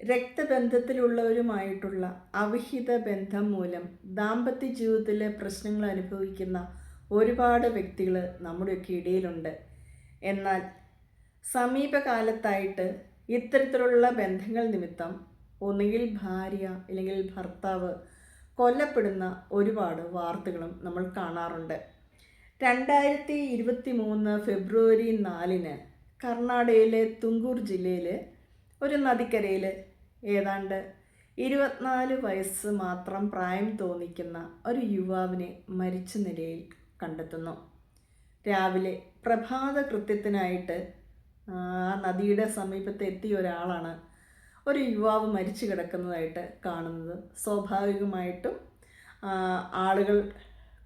രക്തബന്ധത്തിലുള്ളവരുമായിട്ടുള്ള അവിഹിത ബന്ധം മൂലം ദാമ്പത്യ ജീവിതത്തിലെ പ്രശ്നങ്ങൾ അനുഭവിക്കുന്ന ഒരുപാട് വ്യക്തികൾ നമ്മുടെയൊക്കെ ഇടയിലുണ്ട്. എന്നാൽ സമീപകാലത്തായിട്ട് ഇത്തരത്തിലുള്ള ബന്ധങ്ങൾ നിമിത്തം ഒന്നുകിൽ ഭാര്യ അല്ലെങ്കിൽ ഭർത്താവ് കൊല്ലപ്പെടുന്ന ഒരുപാട് വാർത്തകളും നമ്മൾ കാണാറുണ്ട്. രണ്ടായിരത്തി ഇരുപത്തി മൂന്ന് ഫെബ്രുവരി നാലിന് കർണാടകയിലെ തുങ്കൂർ ജില്ലയിൽ ഒരു നദിക്കരയിൽ ഏതാണ്ട് ഇരുപത്തിനാല് വയസ്സ് മാത്രം പ്രായം തോന്നിക്കുന്ന ഒരു യുവാവിനെ മരിച്ച നിലയിൽ കണ്ടെത്തുന്നു. രാവിലെ പ്രഭാത കൃത്യത്തിനായിട്ട് ആ നദിയുടെ സമീപത്ത് എത്തിയ ഒരാളാണ് ഒരു യുവാവ് മരിച്ചു കിടക്കുന്നതായിട്ട് കാണുന്നത്. സ്വാഭാവികമായിട്ടും ആളുകൾ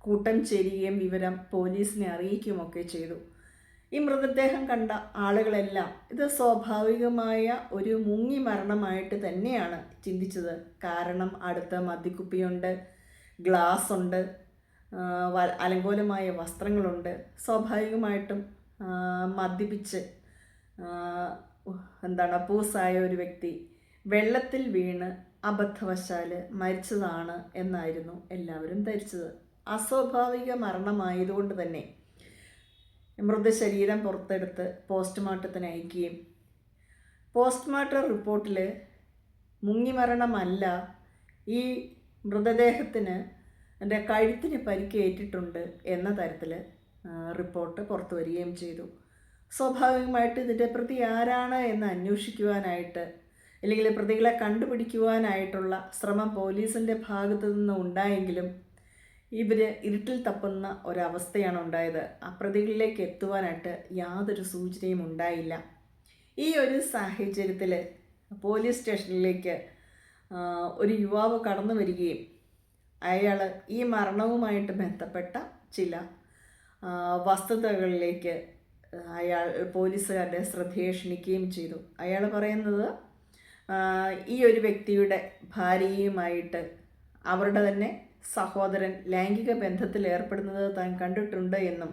കൂട്ടം ചേരുകയും വിവരം പോലീസിനെ അറിയിക്കുകയും ഒക്കെ ചെയ്തു. ഈ മൃതദേഹം കണ്ട ആളുകളെല്ലാം ഇത് സ്വാഭാവികമായ ഒരു മുങ്ങി മരണമായിട്ട് തന്നെയാണ് ചിന്തിച്ചത്. കാരണം അടുത്ത മദ്യക്കുപ്പിയുണ്ട് ഗ്ലാസ് ഉണ്ട് അലങ്കോലമായ വസ്ത്രങ്ങളുണ്ട്. സ്വാഭാവികമായിട്ടും മദ്യപിച്ച് എന്താണ് പൂസായ ഒരു വ്യക്തി വെള്ളത്തിൽ വീണ് അബദ്ധവശാൽ മരിച്ചതാണ് എന്നായിരുന്നു എല്ലാവരും ധരിച്ചത്. അസ്വാഭാവിക മരണമായതുകൊണ്ട് തന്നെ മൃതശരീരം പുറത്തെടുത്ത് പോസ്റ്റ്മോർട്ടത്തിന് അയക്കുകയും. പോസ്റ്റ്മോർട്ടം റിപ്പോർട്ടിൽ മുങ്ങിമരണമല്ല ഈ മൃതദേഹത്തിന് എന്റെ കഴുത്തിന് പരിക്കേറ്റിട്ടുണ്ട് എന്ന തരത്തിൽ റിപ്പോർട്ട് പുറത്തു വരികയും ചെയ്തു. സ്വാഭാവികമായിട്ട് ഇതിന്റെ പ്രതി ആരാണ് എന്ന് അന്വേഷിക്കുവാനായിട്ട് അല്ലെങ്കിൽ പ്രതികളെ കണ്ടുപിടിക്കുവാനായിട്ടുള്ള ശ്രമം പോലീസിന്റെ ഭാഗത്തു നിന്ന് ഉണ്ടായെങ്കിലും ഇവർ ഇരുട്ടിൽ തപ്പുന്ന ഒരവസ്ഥയാണ് ഉണ്ടായത്. അപ്രതികളിലേക്ക് പ്രതികളിലേക്ക് എത്തുവാനായിട്ട് യാതൊരു സൂചനയും ഉണ്ടായില്ല. ഈ ഒരു സാഹചര്യത്തിൽ പോലീസ് സ്റ്റേഷനിലേക്ക് ഒരു യുവാവ് കടന്നു വരികയും അയാൾ ഈ മരണവുമായിട്ട് ബന്ധപ്പെട്ട ചില വസ്തുതകളിലേക്ക് അയാൾ പോലീസുകാരുടെ ശ്രദ്ധയെ ക്ഷണിക്കുകയും ചെയ്തു. അയാൾ പറയുന്നത് ഈ ഒരു വ്യക്തിയുടെ ഭാര്യയുമായിട്ട് അവരുടെ തന്നെ സഹോദരൻ ലൈംഗിക ബന്ധത്തിൽ ഏർപ്പെടുന്നത് താൻ കണ്ടിട്ടുണ്ട് എന്നും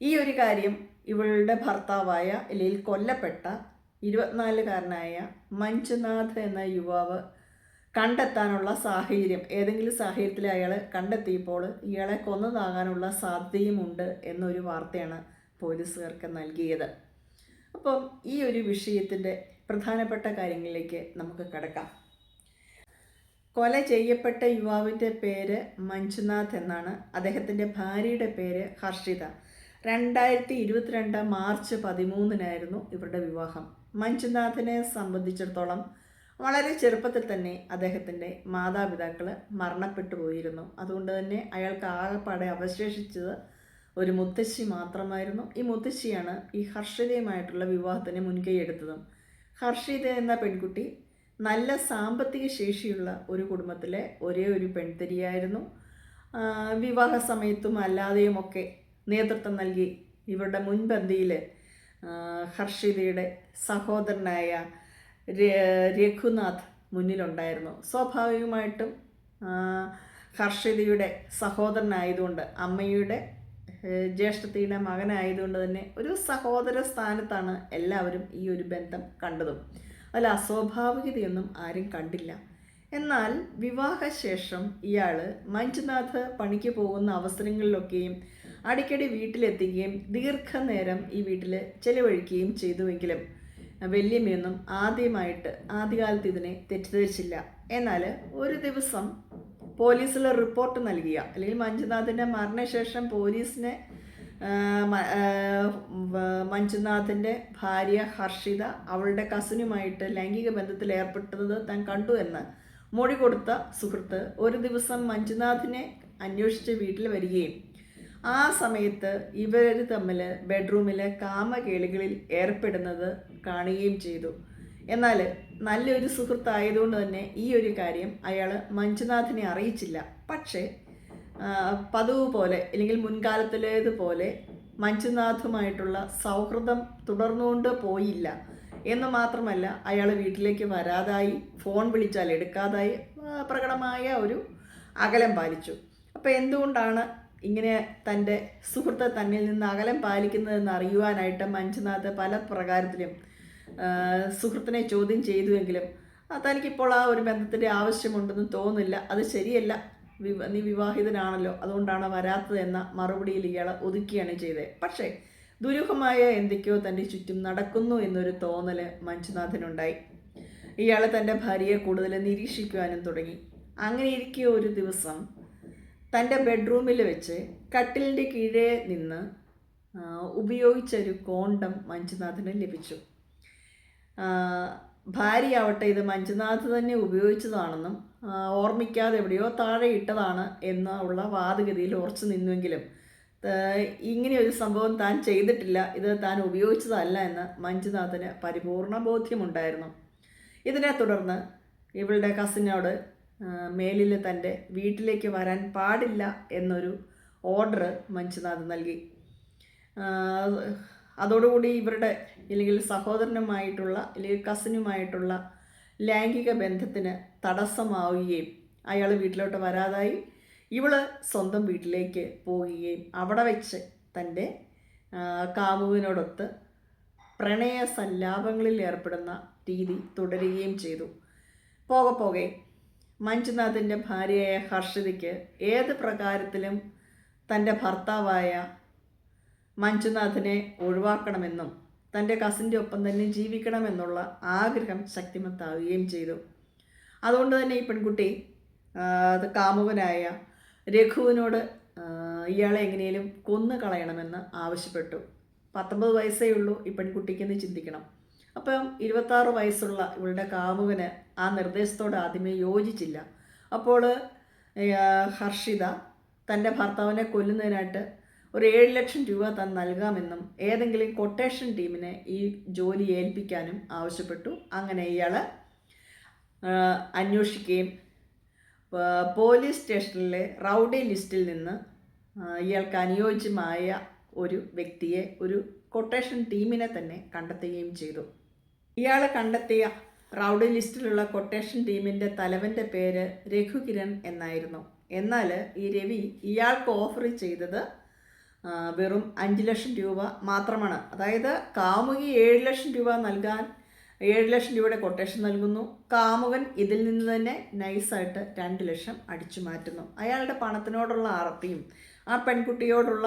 ഈ ഒരു കാര്യം ഇവളുടെ ഭർത്താവായ അല്ലെങ്കിൽ കൊല്ലപ്പെട്ട ഇരുപത്തിനാലുകാരനായ മഞ്ജുനാഥ് എന്ന യുവാവ് കണ്ടെത്താനുള്ള സാഹചര്യം ഏതെങ്കിലും സാഹചര്യത്തിൽ അയാൾ കണ്ടെത്തിയപ്പോൾ ഇയാളെ കൊന്നതാകാനുള്ള സാധ്യതയുമുണ്ട് എന്നൊരു വാർത്തയാണ് പോലീസുകാർക്ക് നൽകിയത്. അപ്പം ഈ ഒരു വിഷയത്തിന്റെ പ്രധാനപ്പെട്ട കാര്യങ്ങളിലേക്ക് നമുക്ക് കടക്കാം. കൊല ചെയ്യപ്പെട്ട യുവാവിന്റെ പേര് മഞ്ജുനാഥ് എന്നാണ്. അദ്ദേഹത്തിന്റെ ഭാര്യയുടെ പേര് ഹർഷിത. രണ്ടായിരത്തി ഇരുപത്തിരണ്ട് മാർച്ച് പതിമൂന്നിനായിരുന്നു ഇവരുടെ വിവാഹം. മഞ്ജുനാഥിനെ സംബന്ധിച്ചിടത്തോളം വളരെ ചെറുപ്പത്തിൽ തന്നെ അദ്ദേഹത്തിന്റെ മാതാപിതാക്കൾ മരണപ്പെട്ടു പോയിരുന്നു. അതുകൊണ്ട് തന്നെ അയാൾക്ക് ആകെപ്പാടെ അവശേഷിച്ചത് ഒരു മുത്തശ്ശി മാത്രമായിരുന്നു. ഈ മുത്തശ്ശിയാണ് ഈ ഹർഷിതയുമായിട്ടുള്ള വിവാഹത്തിന് മുൻകൈ എടുത്തതും. ഹർഷിത എന്ന പെൺകുട്ടി നല്ല സാമ്പത്തിക ശേഷിയുള്ള ഒരു കുടുംബത്തിലെ ഒരേ ഒരു പെൺതിരിയായിരുന്നു. വിവാഹ സമയത്തും അല്ലാതെയുമൊക്കെ നേതൃത്വം നൽകി ഇവരുടെ മുൻപന്തിയിൽ ഹർഷിതയുടെ സഹോദരനായ രഘുനാഥ് മുന്നിലുണ്ടായിരുന്നു. സ്വാഭാവികമായിട്ടും ഹർഷിതയുടെ സഹോദരനായതുകൊണ്ട് അമ്മയുടെ ജ്യേഷ്ഠത്തിയുടെ മകനായതുകൊണ്ട് തന്നെ ഒരു സഹോദര സ്ഥാനത്താണ് എല്ലാവരും ഈ ഒരു ബന്ധം കണ്ടതും. അതിൽ അസ്വാഭാവികതയൊന്നും ആരും കണ്ടില്ല. എന്നാൽ വിവാഹശേഷം ഇയാൾ മഞ്ജുനാഥ് പണിക്ക് പോകുന്ന അവസരങ്ങളിലൊക്കെയും അടിക്കടി വീട്ടിലെത്തുകയും ദീർഘനേരം ഈ വീട്ടിൽ ചെലവഴിക്കുകയും ചെയ്തുവെങ്കിലും വല്യമ്മയൊന്നും ആദ്യമായിട്ട് ആദ്യകാലത്ത് ഇതിനെ തെറ്റിദ്ധരിച്ചില്ല. എന്നാൽ ഒരു ദിവസം പോലീസിൽ റിപ്പോർട്ട് നൽകിയ അല്ലെങ്കിൽ മഞ്ജുനാഥിന്റെ മരണശേഷം പോലീസിനെ മഞ്ജുനാഥിന്റെ ഭാര്യ ഹർഷിത അവളുടെ കസിനുമായിട്ട് ലൈംഗിക ബന്ധത്തിൽ ഏർപ്പെട്ടത് താൻ കണ്ടു എന്ന് മൊഴി കൊടുത്ത സുഹൃത്ത് ഒരു ദിവസം മഞ്ജുനാഥിനെ അന്വേഷിച്ച് വീട്ടിൽ വരികയും ആ സമയത്ത് ഇവർ തമ്മിൽ ബെഡ്റൂമിൽ കാമകേളികളിൽ ഏർപ്പെടുന്നത് കാണുകയും ചെയ്തു. എന്നാൽ നല്ലൊരു സുഹൃത്തായതുകൊണ്ട് തന്നെ ഈ ഒരു കാര്യം അയാൾ മഞ്ജുനാഥിനെ അറിയിച്ചില്ല. പക്ഷേ പതിവ് പോലെ അല്ലെങ്കിൽ മുൻകാലത്തിലേതുപോലെ മഞ്ജുനാഥുമായിട്ടുള്ള സൗഹൃദം തുടർന്നുകൊണ്ട് പോയില്ല. എന്ന് മാത്രമല്ല അയാൾ വീട്ടിലേക്ക് വരാതായി ഫോൺ വിളിച്ചാൽ എടുക്കാതായി പ്രകടമായ ഒരു അകലം പാലിച്ചു. അപ്പോൾ എന്തുകൊണ്ടാണ് ഇങ്ങനെ തന്റെ സുഹൃത്ത് തന്നിൽ നിന്ന് അകലം പാലിക്കുന്നതെന്ന് അറിയുവാനായിട്ട് മഞ്ജുനാഥ് പല പ്രകാരത്തിലും സുഹൃത്തിനെ ചോദ്യം ചെയ്തുവെങ്കിലും തനിക്കിപ്പോൾ ആ ഒരു ബന്ധത്തിന്റെ ആവശ്യമുണ്ടെന്ന് തോന്നുന്നില്ല. അത് ശരിയല്ല. നീ വിവാഹിതനാണല്ലോ. അതുകൊണ്ടാണ് വരാത്തത് എന്ന മറുപടിയിൽ ഇയാൾ ഒതുക്കിയാണ് ചെയ്തത് പക്ഷേ ദുരൂഹമായ എന്തൊക്കെയോ തന്റെ ചുറ്റും നടക്കുന്നു എന്നൊരു തോന്നൽ മഞ്ജുനാഥനുണ്ടായി. ഇയാൾ തന്റെ ഭാര്യയെ കൂടുതൽ നിരീക്ഷിക്കുവാനും തുടങ്ങി. അങ്ങനെ ഇരിക്കിയ ഒരു ദിവസം തന്റെ ബെഡ്റൂമിൽ വെച്ച് കട്ടിലിന്റെ കീഴേ നിന്ന് ഉപയോഗിച്ച ഒരു കോണ്ടം മഞ്ജുനാഥന് ലഭിച്ചു. ഭാര്യയാവട്ടെ ഇത് മഞ്ജുനാഥ് തന്നെ ഉപയോഗിച്ചതാണെന്നും ഓർമ്മിക്കാതെ എവിടെയോ താഴെ ഇട്ടതാണ് എന്നുള്ള വാദഗതിയിൽ ഉറച്ചു നിന്നുവെങ്കിലും ഇങ്ങനെ ഒരു സംഭവം താൻ ചെയ്തിട്ടില്ല ഇത് താൻ ഉപയോഗിച്ചതല്ല എന്ന് മഞ്ജുനാഥന് പരിപൂർണ ബോധ്യമുണ്ടായിരുന്നു. ഇതിനെ തുടർന്ന് ഇവളുടെ കസിനോട് മേലിൽ തന്റെ വീട്ടിലേക്ക് വരാൻ പാടില്ല എന്നൊരു ഓർഡർ മഞ്ജുനാഥ് നൽകി. അതോടുകൂടി ഇവരുടെ അല്ലെങ്കിൽ സഹോദരനുമായിട്ടുള്ള അല്ലെങ്കിൽ കസിനുമായിട്ടുള്ള ലൈംഗിക ബന്ധത്തിന് തടസ്സമാവുകയും അയാൾ വീട്ടിലോട്ട് വരാതായി. ഇവൾ സ്വന്തം വീട്ടിലേക്ക് പോവുകയും അവിടെ വെച്ച് തന്റെ കാമുവിനോടൊത്ത് പ്രണയ സല്ലാപങ്ങളിൽ ഏർപ്പെടുന്ന രീതി തുടരുകയും ചെയ്തു. പോകെ പോകെ മഞ്ജുനാഥിന്റെ ഭാര്യയായ ഹർഷിതയ്ക്ക് ഏത് പ്രകാരത്തിലും തന്റെ ഭർത്താവായ മഞ്ജുനാഥിനെ ഒഴിവാക്കണമെന്നും തന്റെ കസിന്റെ ഒപ്പം തന്നെ ജീവിക്കണമെന്നുള്ള ആഗ്രഹം ശക്തിമത്താവുകയും ചെയ്തു. അതുകൊണ്ട് തന്നെ ഈ പെൺകുട്ടി കാമുകനായ രഘുവിനോട് ഇയാളെ എങ്ങനെയും കൊന്നു കളയണമെന്ന് ആവശ്യപ്പെട്ടു. പത്തൊമ്പത് വയസ്സേ ഉള്ളൂ ഈ പെൺകുട്ടിക്കെന്ന് ചിന്തിക്കണം. അപ്പം ഇരുപത്താറ് വയസ്സുള്ള ഇവളുടെ കാമുകന് ആ നിർദ്ദേശത്തോട് ആദ്യമേ യോജിച്ചില്ല. അപ്പോൾ ഹർഷിത തന്റെ ഭർത്താവിനെ കൊല്ലുന്നതിനായിട്ട് ഒരു ഏഴ് ലക്ഷം രൂപ താൻ നൽകാമെന്നും ഏതെങ്കിലും കൊട്ടേഷൻ ടീമിനെ ഈ ജോലി ഏൽപ്പിക്കാനും ആവശ്യപ്പെട്ടു. അങ്ങനെ ഇയാൾ അന്വേഷിക്കുകയും പോലീസ് സ്റ്റേഷനിലെ റൗഡി ലിസ്റ്റിൽ നിന്ന് ഇയാൾക്ക് അനുയോജ്യമായ ഒരു വ്യക്തിയെ ഒരു കൊട്ടേഷൻ ടീമിനെ തന്നെ കണ്ടെത്തുകയും ചെയ്തു. ഇയാൾ കണ്ടെത്തിയ റൗഡി ലിസ്റ്റിലുള്ള കൊട്ടേഷൻ ടീമിന്റെ തലവന്റെ പേര് രഘുകിരൺ എന്നായിരുന്നു. എന്നാൽ ഈ രവി ഇയാൾക്ക് ഓഫർ ചെയ്തത് വെറും അഞ്ച് ലക്ഷം രൂപ മാത്രമാണ്. അതായത് കാമുകി ഏഴ് ലക്ഷം രൂപ നൽകാൻ ഏഴ് ലക്ഷം രൂപയുടെ കൊട്ടേഷൻ നൽകുന്നു. കാമുകൻ ഇതിൽ നിന്ന് തന്നെ നൈസായിട്ട് രണ്ട് ലക്ഷം അടിച്ചു മാറ്റുന്നു. അയാളുടെ പണത്തിനോടുള്ള ആർത്തിയും ആ പെൺകുട്ടിയോടുള്ള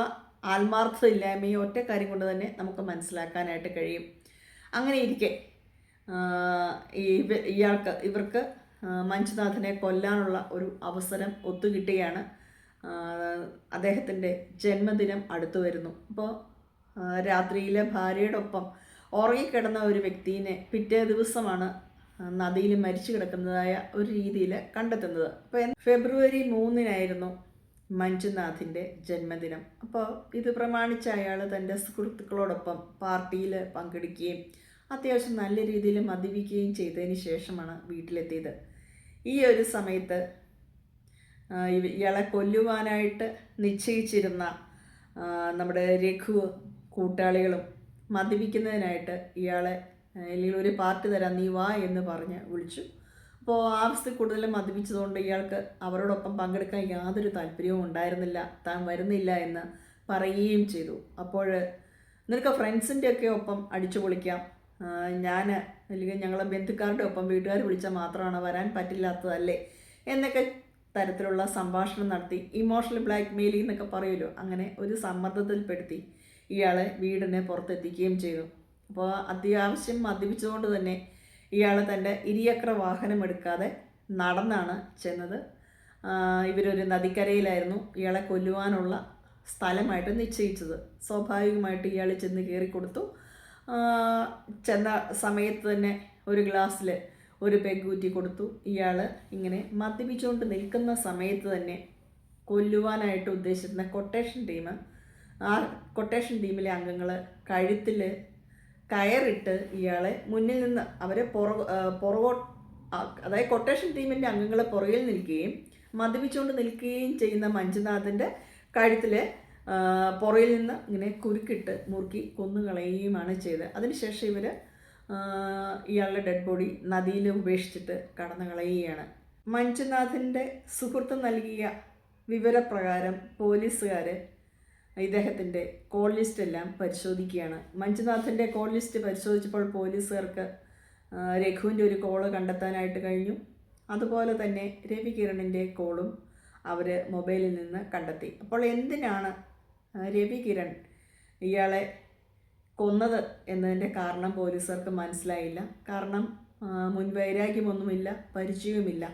ആത്മാർത്ഥത ഇല്ലായ്മയും ഒറ്റ കാര്യം കൊണ്ട് തന്നെ നമുക്ക് മനസ്സിലാക്കാനായിട്ട് കഴിയും. അങ്ങനെ ഇരിക്കെ. ഇയാൾക്ക് ഇവർക്ക് മഞ്ജുനാഥിനെ കൊല്ലാനുള്ള ഒരു അവസരം ഒത്തുകിട്ടുകയാണ്. അദ്ദേഹത്തിന്റെ ജന്മദിനം അടുത്തു വരുന്നു. അപ്പോൾ രാത്രിയിലെ ഭാര്യയുടെ ഒപ്പം ഉറങ്ങിക്കിടന്ന ഒരു വ്യക്തിനെ പിറ്റേ ദിവസമാണ് നദിയിൽ മരിച്ചു കിടക്കുന്നതായ ഒരു രീതിയിൽ കണ്ടെത്തുന്നത്. അപ്പോൾ ഫെബ്രുവരി മൂന്നിനായിരുന്നു മഞ്ജുനാഥിന്റെ ജന്മദിനം. അപ്പോൾ ഇത് പ്രമാണിച്ച് അയാൾ തന്റെ സുഹൃത്തുക്കളോടൊപ്പം പാർട്ടിയിൽ പങ്കെടുക്കുകയും അത്യാവശ്യം നല്ല രീതിയിൽ മദ്യപിക്കുകയും ചെയ്തതിന് ശേഷമാണ് വീട്ടിലെത്തിയത്. ഈ ഒരു സമയത്ത് ഇയാളെ കൊല്ലുവാനായിട്ട് നിശ്ചയിച്ചിരുന്ന നമ്മുടെ രഘു കൂട്ടാളികളും മദ്യപിക്കുന്നതിനായിട്ട് ഇയാളെ ആ, അല്ലെങ്കിൽ ഒരു പാർട്ടി തരാം നീ വാ എന്ന് പറഞ്ഞ് വിളിച്ചു. അപ്പോൾ ആവശ്യത്തിൽ കൂടുതലും മദ്യപിച്ചതുകൊണ്ട് ഇയാൾക്ക് അവരോടൊപ്പം പങ്കെടുക്കാൻ യാതൊരു താല്പര്യവും ഉണ്ടായിരുന്നില്ല. താൻ വരുന്നില്ല എന്ന് പറയുകയും ചെയ്തു. അപ്പോൾ നിനക്ക് ഫ്രണ്ട്സിന്റെ ഒക്കെ ഒപ്പം അടിച്ചു പൊളിക്കാം. ഞാൻ അല്ലെങ്കിൽ ഞങ്ങളെ ബന്ധുക്കാരുടെ ഒപ്പം വീട്ടുകാർ വിളിച്ചാൽ മാത്രമാണ് വരാൻ പറ്റില്ലാത്തതല്ലേ? എന്നൊക്കെ തരത്തിലുള്ള സംഭാഷണം നടത്തി. ഇമോഷണൽ ബ്ലാക്ക് മെയിലിംഗ് എന്നൊക്കെ പറയുമല്ലോ. അങ്ങനെ ഒരു സമ്മർദ്ദത്തിൽപ്പെടുത്തി ഇയാളെ വീടിനെ പുറത്തെത്തിക്കുകയും ചെയ്തു. അപ്പോൾ അത്യാവശ്യം മദ്യപിച്ചുകൊണ്ട് തന്നെ ഇയാൾ തന്റെ ഇരിയക്ര വാഹനം എടുക്കാതെ നടന്നാണ് ചെന്നത്. ഇവരൊരു നദിക്കരയിലായിരുന്നു ഇയാളെ കൊല്ലുവാനുള്ള സ്ഥലമായിട്ട് നിശ്ചയിച്ചത്. സ്വാഭാവികമായിട്ട് ഇയാൾ ചെന്ന് കയറിക്കൊടുത്തു. കൊടുത്തു ചെന്ന സമയത്ത് തന്നെ ഒരു ഗ്ലാസ്സിൽ ഒരു പെഗ് ഊറ്റി കൊടുത്തു. ഇയാൾ ഇങ്ങനെ മദ്യപിച്ചുകൊണ്ട് നിൽക്കുന്ന സമയത്ത് തന്നെ കൊല്ലുവാനായിട്ട് ഉദ്ദേശിച്ചിരുന്ന കൊട്ടേഷൻ ടീം ആ കൊട്ടേഷൻ ടീമിലെ അംഗങ്ങൾ കഴുത്തിൽ കയറിട്ട് ഇയാളെ മുന്നിൽ നിന്ന് അവരെ പുറ പുറകോ അതായത് കൊട്ടേഷൻ ടീമിന്റെ അംഗങ്ങൾ പുറകിൽ നിൽക്കുകയും മദ്യപിച്ചുകൊണ്ട് നിൽക്കുകയും ചെയ്യുന്ന മഞ്ജുനാഥിന്റെ കഴുത്തിൽ പുറയിൽ നിന്ന് ഇങ്ങനെ കുരുക്കിട്ട് മുറുക്കി കൊന്നുകളയുകയുമാണ് ചെയ്തത്. അതിനുശേഷം ഇവർ ഇയാളുടെ ഡെഡ് ബോഡി നദിയിൽ ഉപേക്ഷിച്ചിട്ട് കടന്നു കളയുകയാണ് മഞ്ജുനാഥിന്റെ സുഹൃത്ത് നൽകിയ വിവരപ്രകാരം പോലീസുകാർ ഇദ്ദേഹത്തിന്റെ കോൾ ലിസ്റ്റ് എല്ലാം പരിശോധിക്കുകയാണ്. മഞ്ജുനാഥിന്റെ കോൾ ലിസ്റ്റ് പരിശോധിച്ചപ്പോൾ പോലീസുകാർക്ക് രഘുവിന്റെ ഒരു കോൾ കണ്ടെത്താനായിട്ട് കഴിഞ്ഞു. അതുപോലെ തന്നെ രവികിരണിന്റെ കോളും അവർ മൊബൈലിൽ നിന്ന് കണ്ടെത്തി. അപ്പോൾ എന്തിനാണ് രവികിരൺ രവി കിരൺ ഇയാളെ കൊന്നത് എന്നതിന്റെ കാരണം പോലീസുകാർക്ക് മനസ്സിലായില്ല. കാരണം മുൻവൈരാഗ്യമൊന്നുമില്ല മുൻ വൈരാഗ്യമൊന്നുമില്ല പരിചയവുമില്ല.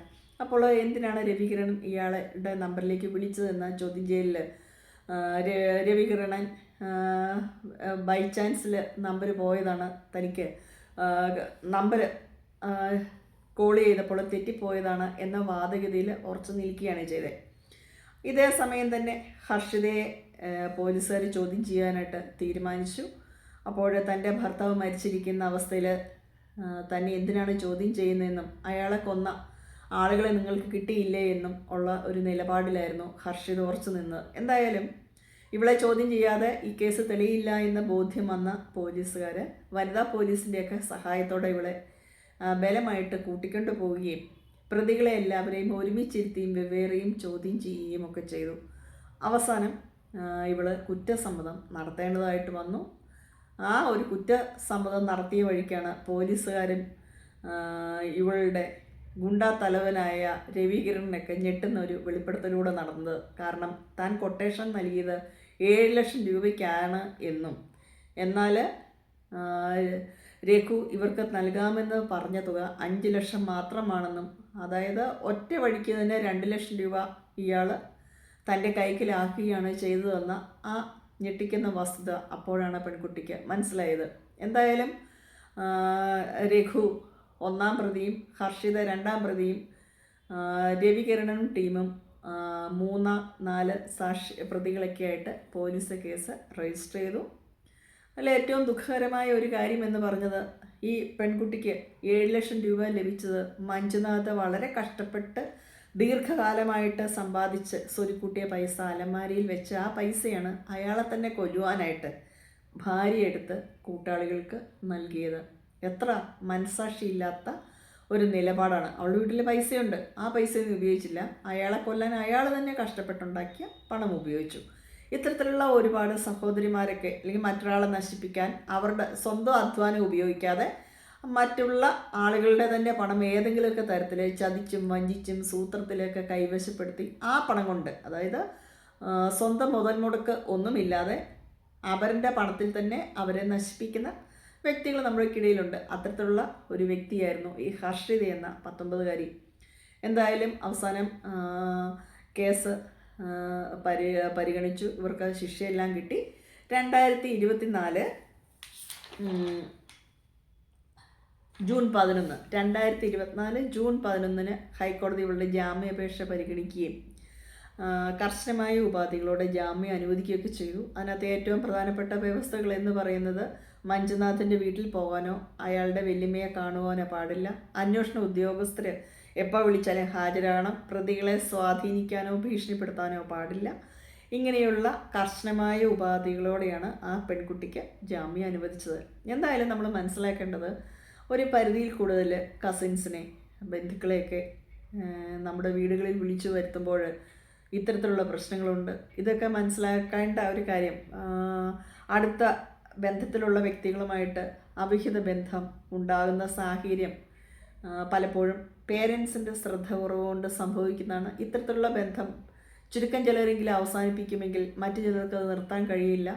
അപ്പോൾ എന്തിനാണ് രവികിരൺ ഇയാളുടെ നമ്പറിലേക്ക് വിളിച്ചതെന്ന ചോദ്യം ചെയ്യലിൽ രവികിരണൻ ബൈ ചാൻസിൽ നമ്പർ പോയതാണ് തനിക്ക്. നമ്പർ കോൾ ചെയ്തപ്പോൾ തെറ്റിപ്പോയതാണ് എന്ന വാദഗതിയിൽ ഉറച്ചു നിൽക്കുകയാണ് ചെയ്തത് ഇതേ സമയം തന്നെ ഹർഷിതയെ പോലീസുകാർ ചോദ്യം ചെയ്യാനായിട്ട് തീരുമാനിച്ചു. അപ്പോൾ തന്റെ ഭർത്താവ് മരിച്ചിരിക്കുന്ന അവസ്ഥയിൽ തന്നെ എന്തിനാണ് ചോദ്യം ചെയ്യുന്നതെന്നും അയാളെ കൊന്ന ആളുകളെ നിങ്ങൾക്ക് കിട്ടിയില്ലേ എന്നും ഉള്ള ഒരു നിലപാടിലായിരുന്നു ഹർഷിത് ഉറച്ചു നിന്നത് എന്തായാലും ഇവളെ ചോദ്യം ചെയ്യാതെ ഈ കേസ് തെളിയില്ല എന്ന ബോധ്യം വന്ന പോലീസുകാർ വനിതാ പോലീസിന്റെയൊക്കെ സഹായത്തോടെ ഇവളെ ബലമായിട്ട് കൂട്ടിക്കൊണ്ടു പോവുകയും പ്രതികളെ എല്ലാവരെയും ഒരുമിച്ചിരുത്തിയും വെവ്വേറെയും ചോദ്യം ചെയ്യുകയും ഒക്കെ ചെയ്തു. അവസാനം ഇവൾ കുറ്റസമ്മതം നടത്തേണ്ടതായിട്ട് വന്നു. ആ ഒരു കുറ്റസമ്മതം നടത്തിയ വഴിക്കാണ് പോലീസുകാരും ഇവളുടെ ഗുണ്ടാ തലവനായ രവികിരണിനൊക്കെ ഞെട്ടുന്ന ഒരു വെളിപ്പെടുത്തലൂടെ നടന്നത്. കാരണം താൻ കൊട്ടേഷൻ നൽകിയത് ഏഴ് ലക്ഷം രൂപയ്ക്കാണ് എന്നും. എന്നാൽ രഘു ഇവർക്ക് നൽകാമെന്ന് പറഞ്ഞ തുക അഞ്ച് ലക്ഷം മാത്രമാണെന്നും. അതായത് ഒറ്റ വഴിക്ക് തന്നെ രണ്ട് ലക്ഷം രൂപ ഇയാൾ തന്റെ കൈക്കിലാക്കുകയാണ് ചെയ്തതെന്ന ആ ഞെട്ടിക്കുന്ന വസ്തുത അപ്പോഴാണ് പെൺകുട്ടിക്ക് മനസ്സിലായത്. എന്തായാലും രഘു ഒന്നാം പ്രതിയും ഹർഷിത രണ്ടാം പ്രതിയും രവികിരണനും ടീമും മൂന്നാം നാല് സാക്ഷി പ്രതികളൊക്കെ ആയിട്ട് പോലീസ് കേസ് രജിസ്റ്റർ ചെയ്തു. അതിൽ ഏറ്റവും ദുഃഖകരമായ ഒരു കാര്യം എന്ന് പറഞ്ഞത് ഈ പെൺകുട്ടിക്ക് ഏഴ് ലക്ഷം രൂപ ലഭിച്ചത് മഞ്ജുനാഥ് വളരെ കഷ്ടപ്പെട്ട് ദീർഘകാലമായിട്ട് സമ്പാദിച്ച് സ്വരുക്കൂട്ടിയ പൈസ അലമാരിയിൽ വെച്ച് ആ പൈസയാണ് അയാളെ തന്നെ കൊല്ലുവാനായിട്ട് ഭാര്യ എടുത്ത് കൂട്ടാളികൾക്ക് നൽകിയത്. എത്ര മനസാക്ഷിയില്ലാത്ത ഒരു നിലപാടാണ്. അവളുടെ വീട്ടിൽ പൈസയുണ്ട്. ആ പൈസയൊന്നും ഉപയോഗിച്ചില്ല. അയാളെ കൊല്ലാൻ അയാൾ തന്നെ കഷ്ടപ്പെട്ടുണ്ടാക്കിയ പണം ഉപയോഗിച്ചു. ഇത്തരത്തിലുള്ള ഒരുപാട് സഹോദരിമാരൊക്കെ അല്ലെങ്കിൽ മറ്റൊരാളെ നശിപ്പിക്കാൻ അവരുടെ സ്വന്തം അധ്വാനം ഉപയോഗിക്കാതെ മറ്റുള്ള ആളുകളുടെ തന്നെ പണം ഏതെങ്കിലുമൊക്കെ തരത്തിൽ ചതിച്ചും വഞ്ചിച്ചും സൂത്രത്തിലൊക്കെ കൈവശപ്പെടുത്തി ആ പണം കൊണ്ട് അതായത് സ്വന്തം മുതൽ മുടക്ക് ഒന്നുമില്ലാതെ അവരുടെ പണത്തിൽ തന്നെ അവരെ നശിപ്പിക്കുന്ന വ്യക്തികൾ നമ്മൾക്കിടയിലുണ്ട് അത്തരത്തിലുള്ള ഒരു വ്യക്തിയായിരുന്നു ഈ ഹർഷിത എന്ന പത്തൊമ്പതുകാരി. എന്തായാലും അവസാനം കേസ് പരി പരിഗണിച്ചു. ഇവർക്ക് ശിക്ഷയെല്ലാം കിട്ടി. രണ്ടായിരത്തി ഇരുപത്തിനാല് ജൂൺ പതിനൊന്ന് രണ്ടായിരത്തി ഇരുപത്തിനാല് ജൂൺ പതിനൊന്നിന് ഹൈക്കോടതി ഇവളുടെ ജാമ്യാപേക്ഷ പരിഗണിക്കുകയും കർശനമായ ഉപാധികളോടെ ജാമ്യം അനുവദിക്കുകയൊക്കെ ചെയ്തു. അതിനകത്ത് ഏറ്റവും പ്രധാനപ്പെട്ട വ്യവസ്ഥകൾ എന്ന് പറയുന്നത് മഞ്ജുനാഥിന്റെ വീട്ടിൽ പോകാനോ അയാളുടെ വെല്ലുമയെ കാണുവാനോ പാടില്ല. അന്വേഷണ ഉദ്യോഗസ്ഥർ എപ്പോൾ വിളിച്ചാലും ഹാജരാകണം. പ്രതികളെ സ്വാധീനിക്കാനോ ഭീഷണിപ്പെടുത്താനോ പാടില്ല. ഇങ്ങനെയുള്ള കർശനമായ ഉപാധികളോടെയാണ് ആ പെൺകുട്ടിക്ക് ജാമ്യം അനുവദിച്ചത്. എന്തായാലും നമ്മൾ മനസ്സിലാക്കേണ്ടത് ഒരു പരിധിയിൽ കൂടുതൽ കസിൻസിനെ ബന്ധുക്കളെയൊക്കെ നമ്മുടെ വീടുകളിൽ വിളിച്ചു വരുത്തുമ്പോൾ ഇത്തരത്തിലുള്ള പ്രശ്നങ്ങളുണ്ട്. ഇതൊക്കെ മനസ്സിലാക്കേണ്ട ഒരു കാര്യം അടുത്ത ബന്ധത്തിലുള്ള വ്യക്തികളുമായിട്ട് അവിഹിത ബന്ധം ഉണ്ടാകുന്ന സാഹചര്യം പലപ്പോഴും പേരൻസിന്റെ ശ്രദ്ധ കുറവുകൊണ്ട് സംഭവിക്കുന്നതാണ്. ഇത്തരത്തിലുള്ള ബന്ധം ചുരുക്കം ചിലരെങ്കിലും അവസാനിപ്പിക്കുമെങ്കിൽ മറ്റു ചിലർക്ക് അത് നിർത്താൻ കഴിയില്ല.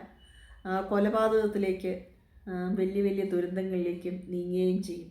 കൊലപാതകത്തിലേക്ക് വലിയ വലിയ ദുരന്തങ്ങളിലേക്കും നീങ്ങുകയും ചെയ്യും.